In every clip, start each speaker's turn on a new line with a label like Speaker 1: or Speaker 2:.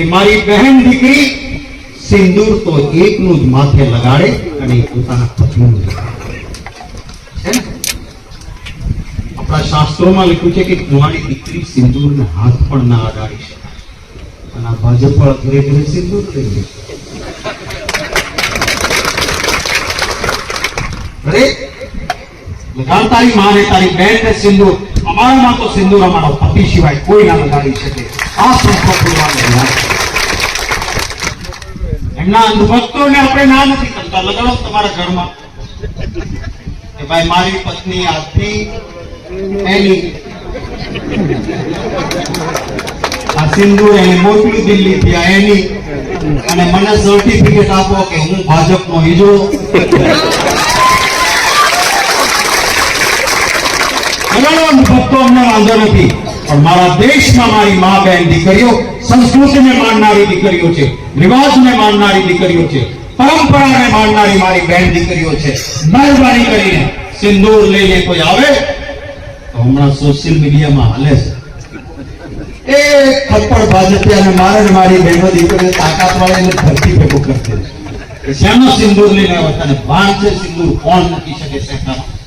Speaker 1: કે મારી બહેન દીકરી સિંદૂર તો એકનું જ માથે લગાડે અને પોતાના પતિનું? આપણા શાસ્ત્રોમાં લખ્યું છે કે કુંવારી દીકરી સિંદૂરને હાથ પણ ના અડાડી શકે અને આ ભાજપ પર ધીરે ધીરે સિંદૂર થઈ લે. અરે લગાડ માને તારી બેન ને સિંદૂર. અમારામાં તો સિંદૂર અમારો પતિ સિવાય કોઈ ના લગાડી શકે. આ ધ્યાન. એમના અંધભક્તોને આપણે ના નથી કરતા. લગાડો તમારા ઘરમાં. કે ભાઈ, મારી પત્ની આજથી એની આ સિંદૂર એને મોકલ્યું દિલ્હીથી, આ એની. અને મને સર્ટિફિકેટ આપો કે હું ભાજપનો હિજડો લગાડવાનું ભક્તો અમને વાંધો નથી. પણ મારા દેશમાં મારી મા બહેન દીકરીઓ સંસ્કૃતિને માનનારી દીકરીઓ છે, રિવાજને માનનારી દીકરીઓ છે, પરંપરાને માનનારી મારી બહેન દીકરીઓ છે. મહેરબાની કરીને સિંદૂર લઈને કોઈ આવે? હમણાં સોશિયલ મીડિયામાં હાલે છે. એ થપ્પડ ભાજપિયાને મારે મારી બહેનો દીકરીઓ તાકાત વાળીને ધરતી ભેગું કરતી છે શેનો સિંદૂર લઈને આવ્યા તને ભાન છે સિંદૂર, કોણ મૂકી શકે સેનામાં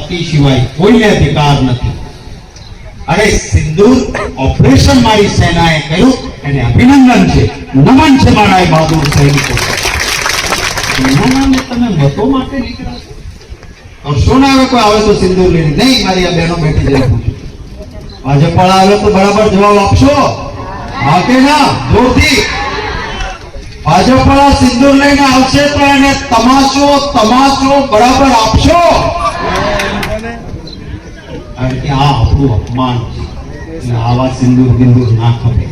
Speaker 1: પતિ સિવાય કોઈને અધિકાર નથી. અરે સિંદૂર ઓપરેશન મારી સેનાએ કર્યું, એને અભિનંદન છે. નમન છે મારા એ બહાદુર સૈનિકો. તમે મતો માટે નીકળ્યા છો? કરશો હવે કોઈ આવે તો સિંદૂર લઈને. નહીં, મારી આ બહેનો બેઠી જાય. ભાજપ વાળા આવે તો બરાબર જવાબ આપશો? હા કે ના? જોરથી. ભાજપ વાળા સિંદૂર લઈને આવશે તો એને તમાશો તમાશો બરાબર આપશો? આપણું અપમાન આવા સિંદૂર બિંદુર ના ખપે.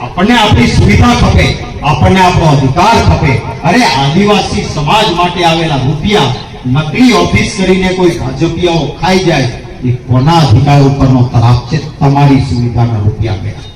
Speaker 1: આપણને આપણી સુવિધા ખપે, આપણને આપણો અધિકાર ખપે. અરે આદિવાસી સમાજ માટે આવેલા રૂપિયા નકલી ઓફિસ કરીને કોઈ ભાજપિયાઓ ખાઈ જાય, એ કોના અધિકાર ઉપરનો તરાપ છે? તમારી સુવિધાના રૂપિયા ગયા